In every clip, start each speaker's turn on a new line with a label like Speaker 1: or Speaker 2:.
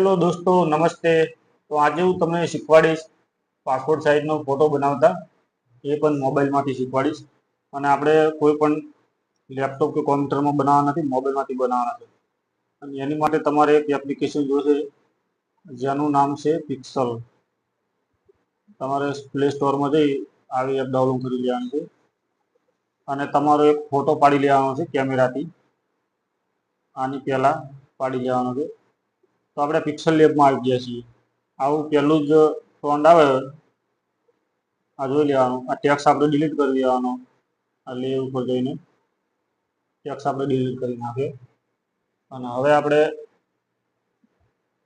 Speaker 1: Hello દોસ્તો, નમસ્તે. તો આજે હું તમને શીખવાડીશ પાસપોર્ટ સાઇઝનો ફોટો બનાવતા. એ પણ મોબાઈલમાંથી શીખવાડીશ. અને આપણે કોઈ પણ લેપટોપ કે કોમ્પ્યુટરમાં બનાવવા નથી, મોબાઈલમાંથી બનાવવાના છે. અને એની માટે તમારે એક એપ્લિકેશન જોશે જેનું નામ છે પિક્સલ. તમારે પ્લે સ્ટોરમાં જઈ આવી એપ ડાઉનલોડ કરી લેવાની છે. અને તમારો એક ફોટો પાડી લેવાનો છે કેમેરાથી. આની પહેલાં પાડી લેવાનો છે. તો આપણે પિક્સલ લેબમાં આવી ગયા છીએ. આવું પહેલું જ ફોન્ટ આવે, આ જોઈ લેવાનું. આ ટેક્સ આપણે ડિલીટ કરી દેવાનો. આ લેવ ઉપર જઈને ટેક્સ આપણે ડિલીટ કરી નાખીએ. અને હવે આપણે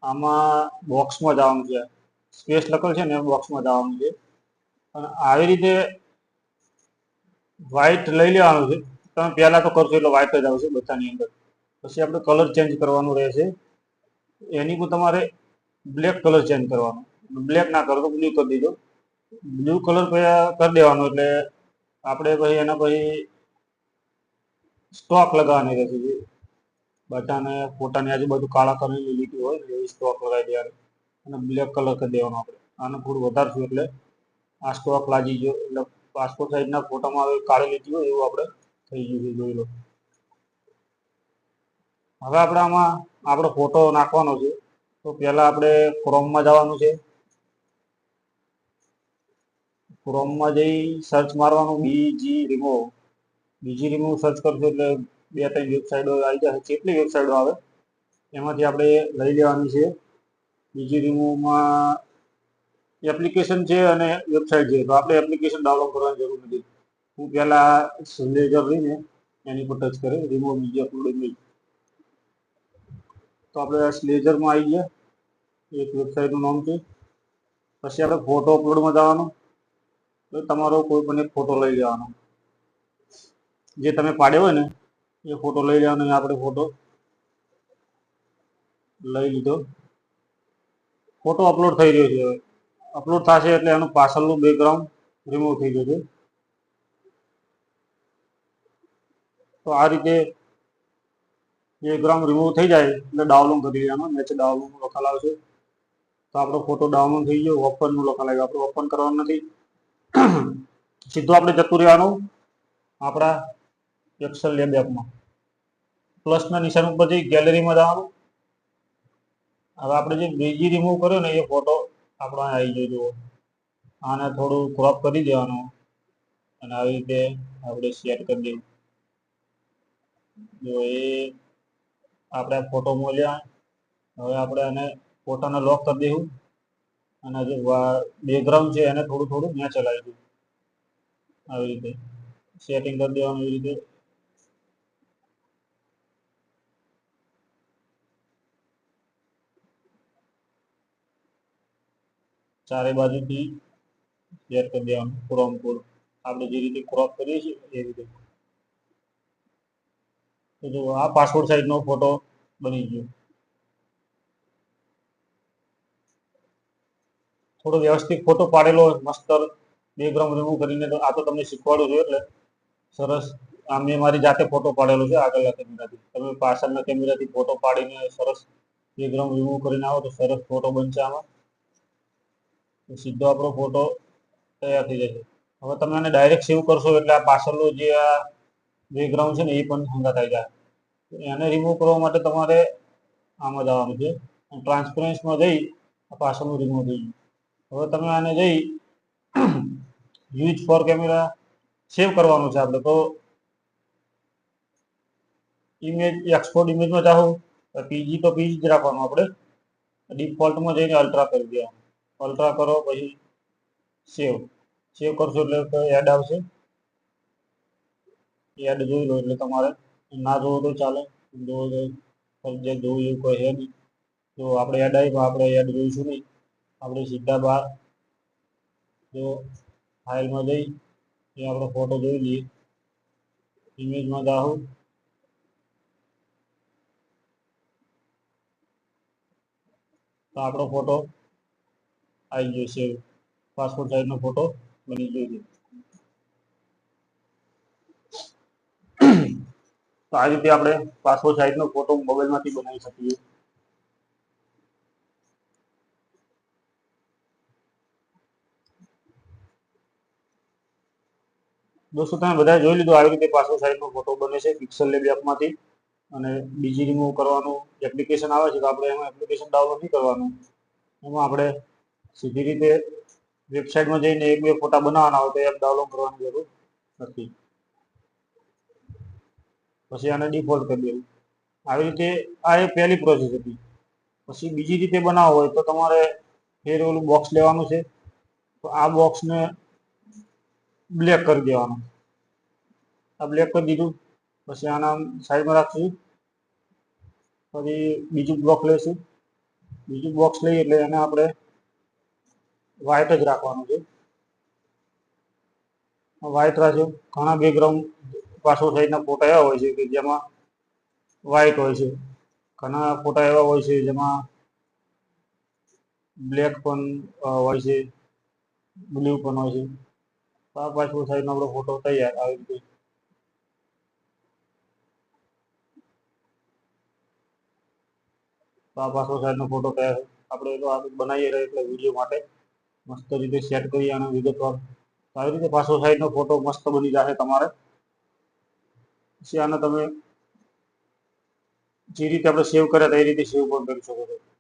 Speaker 1: આમાં બોક્સમાં જવાનું છે. સ્પેસ લખેલ છે ને બોક્સમાં જવાનું છે. અને આવી રીતે વ્હાઇટ લઈ લેવાનું છે. તમે પહેલાં તો કરશો એટલે વ્હાઇટ જ આવશે બધાની અંદર. પછી આપણે કલર ચેન્જ કરવાનું રહેશે. એની પર તમારે બ્લેક કલર ચેન્જ કરવાનો. બ્લેક ના કરો તો બ્લુ કરી દીધો. બ્લુ કલર કરી દેવાનો એટલે આપણે પછી એના પછી સ્ટોક લગાવવાની રહેશે બધાને ફોટાની આજુબાજુ કાળા કલરની લીટી હોય એવી સ્ટોક લગાવી દેવાની. અને બ્લેક કલર કરી દેવાનો આપણે. આનું થોડું વધારશું એટલે આ સ્ટોક લાગી ગયો. એટલે પાસપોર્ટ સાઇઝના ફોટામાં હવે કાળી લીટી હોય એવું આપણે થઈ ગયું જોઈ લો. હવે આપણે આમાં આપણો ફોટો નાખવાનો છે. તો પહેલા આપણે ક્રોમમાં જવાનું છે. ક્રોમમાં જઈ સર્ચ મારવાનું બીજી રિમૂવ બીજી રિમૂવ સર્ચ કરશો એટલે બે ત્રણ વેબસાઇટો આવી જશે. કેટલી વેબસાઇટો આવે? એમાંથી આપણે લઈ લેવાની છે. બીજી રિમૂવમાં એપ્લિકેશન છે અને વેબસાઇટ છે. તો આપણે એપ્લિકેશન ડાઉનલોડ કરવાની જરૂર નથી. હું પહેલાં સંદેજર રહીને એની પર ટચ કરે રિમૂવ બીજી અપલોડ ઇમેજ તો આપણે સ્લેજરમાં આવી ગયા એક વેબસાઇટનું નામ છે. પછી આપણે ફોટો અપલોડમાં જવાનો. તો તમારો કોઈ પણ એક ફોટો લઈ લેવાનો. જે તમે પાડ્યો હોય ને, એ ફોટો લઈ લેવાનો આપણે ફોટો લઈ લીધો. ફોટો અપલોડ થઈ રહ્યો છે હવે. અપલોડ થશે એટલે એનું પાછળનું બેકગ્રાઉન્ડ રિમૂવ થઈ જશે. તો આ રીતે બેકગ્રાઉન્ડ રિમૂવ થઈ જાય એટલે ડાઉનલોડ કરી લેવાનો મેચ ડાઉનલોડ લખાલ આવશે તો આપણો ફોટો ડાઉનલોડ થઈ ગયો. ઓપનનું લખાલ આવ્યું આપણે ઓપન કરવાનું નથી. સીધું આપણે જતું રહેવાનું આપણા એક્સેલ લેબ એપમાં પ્લસના નિશાન ઉપર જઈ ગેલેરીમાં જવાનું. હવે આપણે જે બીજી રિમૂવ કર્યો ને એ ફોટો આપણો આવી ગયો, જુઓ. આને થોડું ક્રોપ કરી દેવાનું અને આવી રીતે આપણે શેર કરી દેવું. જો એ આપણે ફોટો મૂલ્યા, હવે આપણે આને ફોટાને લોક કરી દઈશું અને જે બેકગ્રાઉન્ડ છે એને થોડું થોડું ત્યાં ચલાવી દઉં આવી રીતે સેટિંગ કરી દેવાનું એવી રીતે. ચારે બાજુથી સેટ કરી દેવાનું ક્રોમ કોડ આપણે જે રીતે ક્રોપ કરીએ છીએ એ રીતે. તો જો આ પાસપોર્ટ સાઇઝનો ફોટો બની ગયો. થોડો વ્યવસ્થિત ફોટો પાડેલો મસ્ત બેકગ્રાઉન્ડ રિમૂવ કરીને આ તો તમને શીખવાડું છું એટલે સરસ આ મેં મારી જાતે ફોટો પાડેલો છે આગળના કેમેરાથી. તમે પાછળના કેમેરાથી ફોટો પાડીને સરસ બેકગ્રાઉન્ડ રિમૂવ કરીને આવો તો સરસ ફોટો બનશે આમાં. સીધો આપણો ફોટો તૈયાર થઈ જશે હવે તમે આને ડાયરેક્ટ સેવ કરશો એટલે આ પાછળનું જે આ બેકગ્રાઉન્ડ છે ને એ પણ હંગા થઈ જાય. એને રિમૂવ કરવા માટે તમારે આમાં જવાનું છે. ટ્રાન્સપરન્સમાં જઈ આ પાછળનું રિમૂવ થઈ ગયું. હવે તમે આને જઈ યુઝ ફોર કેમેરા સેવ કરવાનું છે આપણે. તો ઇમેજ એક્સપોર્ટ ઇમેજમાં જાઓ. પીજી તો પીજી જ રાખવાનું આપણે. ડિફોલ્ટમાં જઈને અલ્ટ્રા કરી દેવાનું. અલ્ટ્રા કરો, પછી સેવ સેવ કરશો એટલે એડ આવશે. એડ જોઈ લો એટલે તમારે ના જોવો તો ચાલે જોવો તો ફરજિયાત જોવું એવું કોઈ છે નહીં જો આપણે એડ આવી આપણે એડ જોઈશું નહીં આપણે સીધા બહાર જો ફાઇલમાં જઈ એ આપણો ફોટો જોઈ લઈએ ઇમેજમાં જાઓ તો આપણો ફોટો આવી ગયો છે પાસપોર્ટ સાઇઝનો ફોટો બની ગયો છે તો આ રીતે આપણે પાસપોર્ટ સાઇઝનો ફોટો મોબાઈલમાંથી બનાવી શકીએ. દોસ્તો, તમે બધા જોઈ લીધું આવી રીતે પાસપોર્ટ સાઇઝનો ફોટો બને છે પિક્સલ લેબ એપમાંથી અને બીજી રિમૂવ કરવાનું એપ્લિકેશન આવે છે તો આપણે એમાં એપ્લિકેશન ડાઉનલોડ નહીં કરવાનું. એમાં આપણે સીધી રીતે વેબસાઇટમાં જઈને એક બે ફોટા બનાવવાના હોય તો એપ ડાઉનલોડ કરવાની જરૂર નથી. પછી આને ડિફોલ્ટ કરી દેવું. આવી રીતે આ એક પહેલી પ્રોસેસ હતી. પછી બીજી રીતે બનાવવો હોય તો તમારે ફેર ઓલું બોક્સ લેવાનું છે. તો આ બોક્સને બ્લેક કરી દેવાનું. આ બ્લેક કરી દીધું. પછી આના સાઈડમાં રાખશું. પછી બીજું બ્લોક લઈશું બીજું બોક્સ લઈએ એટલે એને આપણે વ્હાઈટ જ રાખવાનું છે. વ્હાઈટ રાખ્યું ઘણા બેકગ્રાઉન્ડ પાસપોર્ટ થઈને ફોટા એવા હોય છે કે જેમાં વ્હાઈટ હોય છે. ઘણા ફોટા એવા હોય છે જેમાં બ્લેક પણ હોય છે બ્લુ પણ હોય છે. આ પાછો સાઈઝનો આપણો ફોટો તૈયાર આવી રીતે આ પાછો સાઈડનો ફોટો તૈયાર આપણે તો આ બનાવીએ એટલે વીડિયો માટે મસ્ત રીતે સેટ કરી અને વિગતવાર. આવી રીતે પાછો સાઈડનો ફોટો મસ્ત બની જશે તમારે. પછી આને તમે જે રીતે આપણે સેવ કર્યા હતા એ રીતે સેવ પણ કરી શકો છો.